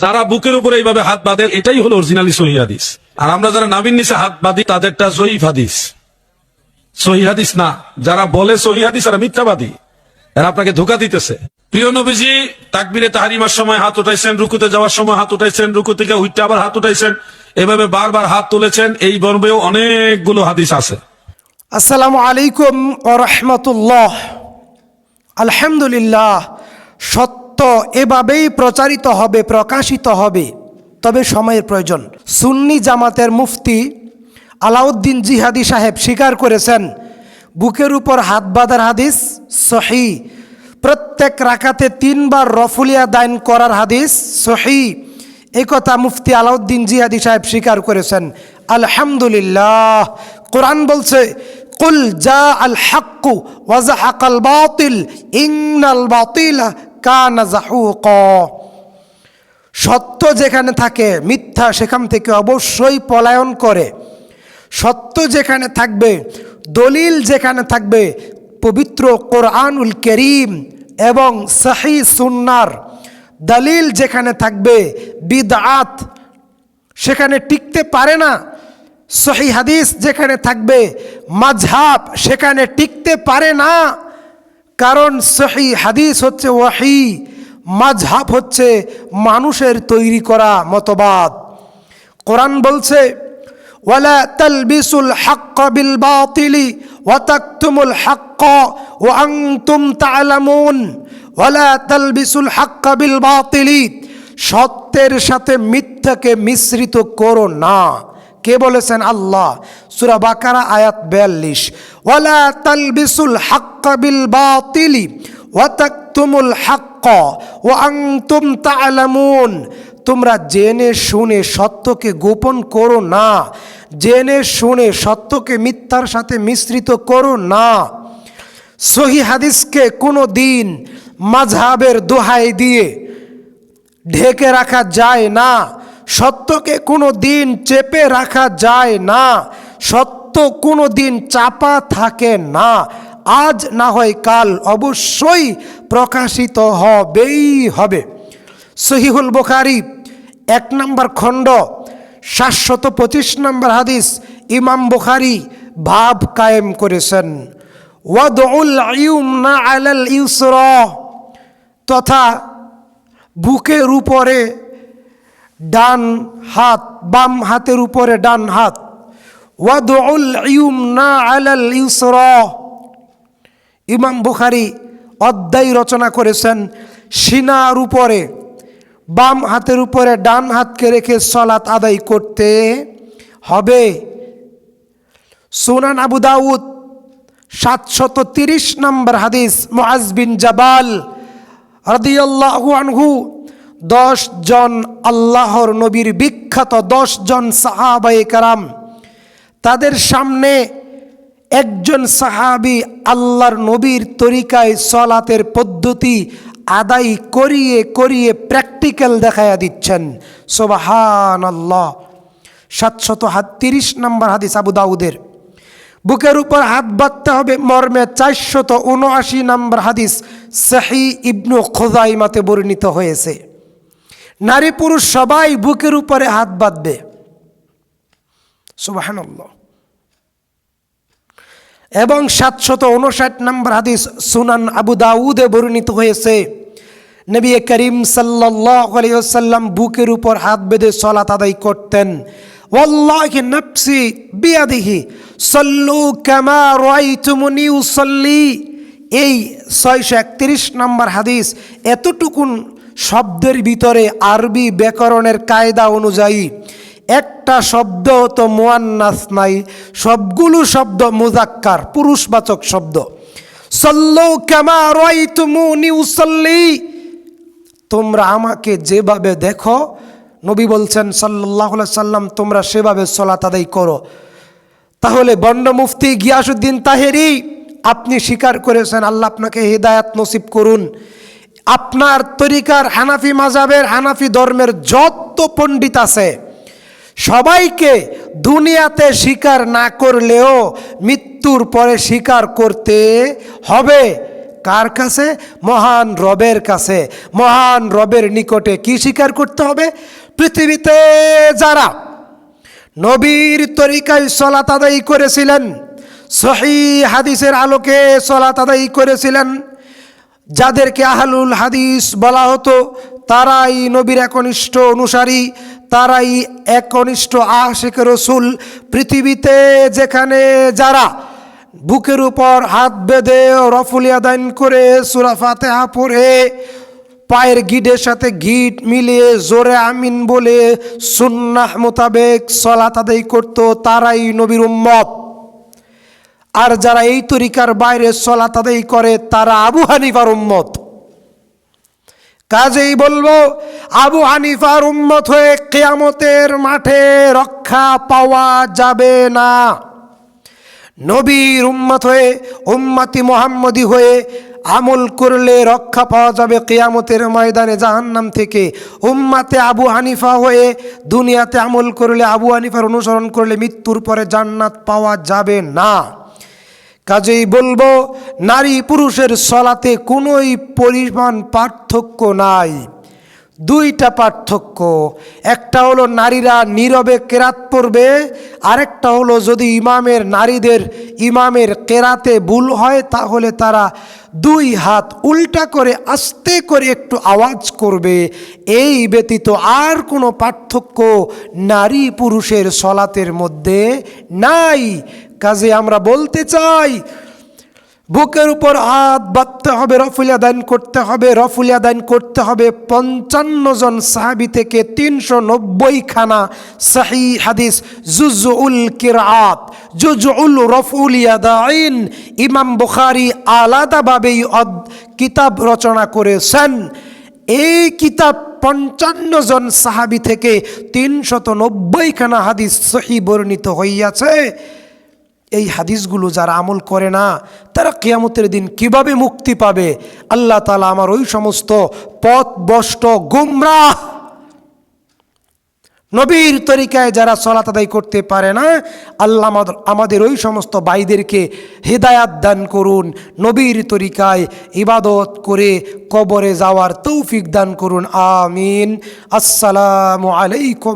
যারা বুকের উপরে এইভাবে হাত বাঁধে, এটাই হলো অরিজিনালি সহি হাদিস। আর আমরা যারা নাবিন নিচে হাত বাঁধি, তাদেরটা জয়ীফ হাদিস। সহি না। যারা বলে সহি আর মিথ্যাবাদী। এরা আপনাকে ধোকা দিতেছে। প্রিয় নবীজি, তাকবিরে তাহারিমার সময় হাত উঠাইছেন, রুকুতে যাওয়ার সময় হাত উঠাইছেন, রুকু থেকে উঠতে আবার হাত উঠাইছেন, এভাবে বারবার হাত তুলেছেন, এই বর্বেও অনেকগুলো হাদিস আছে। আসসালামু আলাইকুম ও রহমতুল্লাহ। আলহামদুলিল্লাহ সত্য এভাবেই প্রচারিত হবে, প্রকাশিত হবে। তবে সময়ের প্রয়োজন। সুন্নি জামাতের মুফতি আলাউদ্দিন জিহাদি সাহেব স্বীকার করেছেন, বুকের উপর হাত বাঁধার হাদিস সহি। প্রত্যেক রাখাতে তিনবার রফুলিয়া দান করার হাদিস সহি। একথা মুফতি আলাউদ্দিন জিহাদি সাহেব স্বীকার করেছেন। আলহামদুলিল্লাহ। কোরআন বলছে, কুল যা আল হাক্কু ওয়াজাহাকাল বাতিল ইংনাল বাতিলা কানা জাহুক সত্য যেখানে থাকে, মিথ্যা সেখান থেকে অবশ্যই পলায়ন করে। সত্য যেখানে থাকবে, দলিল যেখানে থাকবে, পবিত্র কোরআনুল করিম এবং সাহি সুন্নার। দলিল যেখানে থাকবে, বিদআত সেখানে টিকতে পারে না। সহি হাদিস যেখানে থাকবে মাঝহাব সেখানে টিকতে পারে না। কারণ সহি হাদিস হচ্ছে ওয়াহি, মাঝহাব হচ্ছে মানুষের তৈরি করা মতবাদ। কোরআন বলছে, ওয়ালা তালবিসুল হাক্ক বিল বাতিলি ওয়া তাকতুমুল হাক্ক ওয়া আনতুম তা'লামুন। ওয়ালা তালবিসুল হাক্ক বিল বাতিলি, সত্যের সাথে মিথ্যাকে মিশ্রিত করো না। কে বলেছেন? আল্লাহ। সূরা বাকারা আয়াত 42 ওয়ালা তালবিসুল হাক্ক বিল বাতিলি ওয়া তাকতুমুল হাক্ক ওয়া আনতুম তা'লামুন। তোমরা জেনে শুনে সত্যকে গোপন করো না, জেনে শুনে সত্যকে মিথ্যার সাথে মিশ্রিত করো না। সহি হাদিসকে কোনো দিন মাঝহাবের দোহাই দিয়ে ঢেকে রাখা যায় না, সত্যকে কোনো দিন চেপে রাখা যায় না। সত্য কোনো দিন চাপা থাকে না। আজ না হয় কাল অবশ্যই প্রকাশিত হবেই হবে। সহিহুল বুখারি, এক নম্বর খণ্ড, সাতশত পঁচিশ নম্বর হাদিস, ইমাম বুখারি ভাব কায়েম করেছেন। আলাল ইউসরা, তথা বুকের উপরে ডান হাত, বাম হাতের উপরে ডান হাত। ওয়াদউল ইউমনা আলাল ইউসরা ইমাম বুখারি অধ্যায় রচনা করেছেন, সিনার উপরে, বাম হাতের উপরে ডান হাতকে রেখে সলাত আদায় করতে হবে। সুনান আবু দাউদ, সাতশত তিরিশ নম্বর হাদিস, মুআজ বিন জাবাল রাদিয়াল্লাহু দশ জন আল্লাহর নবীর বিখ্যাত দশ জন সাহাবায়ে কারাম তাদের সামনে একজন সাহাবি আল্লাহর নবীর তরিকায় সলাতের পদ্ধতি আদায় করিয়ে করিয়ে প্র্যাকটিক্যাল দেখাইয়া দিচ্ছেন। সোবাহান আল্লাহ সাতশত হাত তিরিশ নম্বর হাদিস আবু দাউদের। বুকের উপর হাত বাঁধতে হবে মর্মে চারশত উনআশি নম্বর হাদিস সাহি ইবনু খোজাইমাতে বর্ণিত হয়েছে। নারী পুরুষ সবাই বুকের উপরে হাত বাঁধবে। সুবাহান আল্লাহ এবং সাতশত উনষাট নম্বর হাদিস সুনান আবু দাউদে বর্ণিত হয়েছে, নবী করিম সাল্লাম বুকের উপর হাত বেঁধে সলাত আদায় করতেন। ওয়াল্লাহি নফসি বিয়াদিহি, সল্লু কামা রাইতুমুনি উসাল্লি। এই ছয়শো একত্রিশ নম্বর হাদিস এতটুকুন শব্দের ভিতরে আরবি ব্যাকরণের কায়দা অনুযায়ী একটা শব্দ তো মোয়ান্নাস নাই, সবগুলো শব্দ মুজাক্কার পুরুষবাচক শব্দ। সল্লৌ সল্লু কামা রাইতুমুনি উসাল্লি। তোমরা আমাকে যেভাবে দেখো, নবী বলছেন সাল্লাহ সাল্লাম তোমরা সেভাবে সলাত আদায় করো। তাহলে বন্ড মুফতি গিয়াসুদ্দিন তাহেরি, আপনি স্বীকার করেছেন, আল্লাহ আপনাকে হৃদায়াত নসিব করুন। আপনার তরিকার হানাফি মাজাবের, হানাফি ধর্মের যত পণ্ডিত আছে সবাইকে দুনিয়াতে স্বীকার না করলেও মৃত্যুর পরে স্বীকার করতে হবে। কার কাছে? মহান রবের কাছে। মহান রবের নিকটে কি স্বীকার করতে হবে? পৃথিবীতে যারা নবীর তরিকায় সলাত আদায় করেছিলেন, সহি হাদিসের আলোকে সলাত আদায় করেছিলেন, যাদেরকে আহলুল হাদিস বলা হতো, তারাই নবীর একনিষ্ঠ অনুসারী। তারাই একনিষ্ঠ আশেখ রসুল। পৃথিবীতে যেখানে যারা বুকের উপর হাত বেঁধে রফুলিয়া দান করে সুরা ফাতেহা পড়ে, পায়ের গিডের সাথে গিট মিলিয়ে জোরে আমিন বলে সুন্নাহ মোতাবেক সলাত আদায় করত তারাই নবীর উম্মত। আর যারা এই তরিকার বাইরে সলাত আদায় করে, তারা আবু হানিফার উম্মত। কাজেই বলব, আবু হানিফার উম্মত হয়ে কেয়ামতের মাঠে রক্ষা পাওয়া যাবে না। নবীর উম্মত হয়ে, উম্মতি মোহাম্মদি হয়ে আমল করলে রক্ষা পাওয়া যাবে কেয়ামতের ময়দানে জাহান্নাম থেকে। উম্মাতে আবু হানিফা হয়ে দুনিয়াতে আমল করলে, আবু হানিফার অনুসরণ করলে মৃত্যুর পরে জান্নাত পাওয়া যাবে না। কাজেই বলব, নারী পুরুষের সলাতে কোনোই পরিমাণ পার্থক্য নাই। দুইটা পার্থক্য। একটা হলো নারীরা নীরবে কেরাত পড়বে, আরেকটা হলো যদি ইমামের নারীদের ইমামের কেরাতে ভুল হয়, তাহলে তারা দুই হাত উল্টা করে আস্তে করে একটু আওয়াজ করবে। এই ব্যতীত আর কোনো পার্থক্য নারী পুরুষের সলাতের মধ্যে নাই। কাজে আমরা বলতে চাই বুকের উপর হাত বাঁধতে হবে রফুলিয়া দান করতে হবে রফুলিয়া দান করতে হবে। পঞ্চান্ন জন সাহাবি থেকে তিনশো নব্বই খানা সাহি হাদিস জুজ জুজউল কিরাত। জুজউল রফুলিয়া দাইন ইমাম বুখারি আলাদাভাবেই কিতাব রচনা করেছেন। এই কিতাব পঞ্চান্ন জন সাহাবি থেকে তিনশত নব্বইখানা হাদিস সহি বর্ণিত হইয়াছে। এই হাদিসগুলো যারা আমল করে না, তারা কিয়ামতের দিন কীভাবে মুক্তি পাবে? আল্লাহ তালা আমার ওই সমস্ত পথ বষ্ট গুমরাহ নবীর তরিকায় যারা সলাত আদায় করতে পারে না, আল্লাহ আমাদের- আমাদের ওই সমস্ত ভাইদেরকে হেদায়াত দান করুন, নবীর তরিকায় ইবাদত করে কবরে যাওয়ার তৌফিক দান করুন, আমিন। আসসালামু আলাইকুম।